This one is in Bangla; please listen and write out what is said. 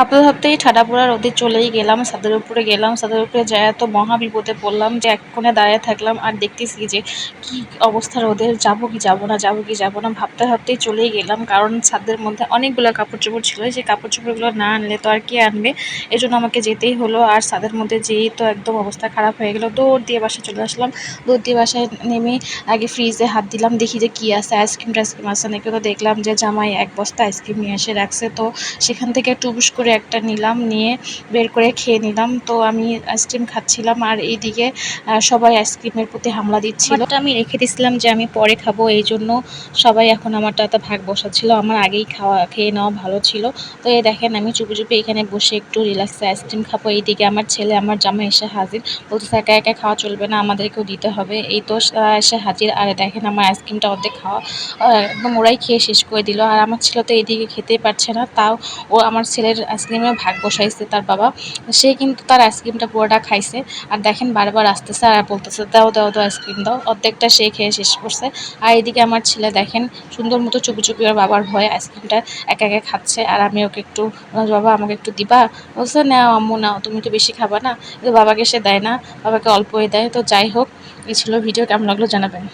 ভাবতে ভাবতেই ঠাডা পোড়া রোদে চলেই গেলাম ছাদের উপরে গেলাম ছাদের উপরে যায় তো মহা বিপদে পড়লাম, যে এক কোণে দাঁড়িয়ে থাকলাম আর দেখতেছি যে কি অবস্থা রোদের যাব কি যাব না, যাব কি যাব না, ভাবতে ভাবতেই চলেই গেলাম, কারণ ছাদের মধ্যে অনেকগুলো কাপড় চোপড় ছিল, যে কাপড় চোপড়গুলো না আনলে তো আর কি আনবে? এজন্য আমাকে যেতেই হলো, আর ছাদের মধ্যে যেই তো একদম অবস্থা খারাপ হয়ে গেলো, দৌড় দিয়ে বাসায় চলে আসলাম, দৌড় দিয়ে বাসায় নেমে আগে ফ্রিজে হাত দিলাম, দেখি যে কি আছে, আইসক্রিম টাইসক্রিম আছে, নাকি তো দেখলাম যে জামাই এক বস্তা আইসক্রিম নিয়ে এসে রাখছে, তো সেখান থেকে টুবুস করে একটা নিলাম, নিয়ে বের করে খেয়ে নিলাম। তো আমি আইসক্রিম খাচ্ছিলাম আর এইদিকে সবাই আইসক্রিমের প্রতি হামলা দিচ্ছিল। আমি রেখে দিয়েছিলাম যে আমি পরে খাব, এই জন্য সবাই এখন আমারটা একটা ভাগ বসাচ্ছিল। আমার আগেই খাওয়া, খেয়ে নেওয়া ভালো ছিল। তো এই দেখেন, আমি চুপি চুপি এখানে বসে একটু রিল্যাক্সে আইসক্রিম খাব। এইদিকে আমার ছেলে, আমার জামা এসে হাজির। বলতেছে, একা একা খাওয়া চলবে না, আমাদেরকেও দিতে হবে। এই তো এসে হাজির। আর দেখেন, আমার আইসক্রিমটা অর্ধেক খাওয়া একদম ওরাই খেয়ে শেষ করে দিল। আর আমার ছেলে তো এইদিকে খেতেই পারছে না। তাও ও, আমার ছেলের আইসক্রিমে ভাগ বসাইছে তার বাবা। সে কিন্তু তার আইসক্রিমটা পুরোটা খাইছে। আর দেখেন বারবার আসতেছে আর বলতেছে, দাও দাও দাও, আইসক্রিম দাও। অর্ধেকটা সে খেয়ে শেষ করছে। আর এদিকে আমার ছেলে দেখেন সুন্দর মতো চুপি চুপি ওর বাবার ভয়ে আইসক্রিমটা একা একা খাচ্ছে। আর আমি ওকে একটু বাবা, আমাকে একটু দিবা? বলছে, নাও, আম্মু, নাও, তুমি তো বেশি খাবা না। বাবাকে সে দেয় না, বাবাকে অল্পই দেয়। তো যাই হোক, এই ছিল ভিডিও। কেমন লাগল জানাবেন।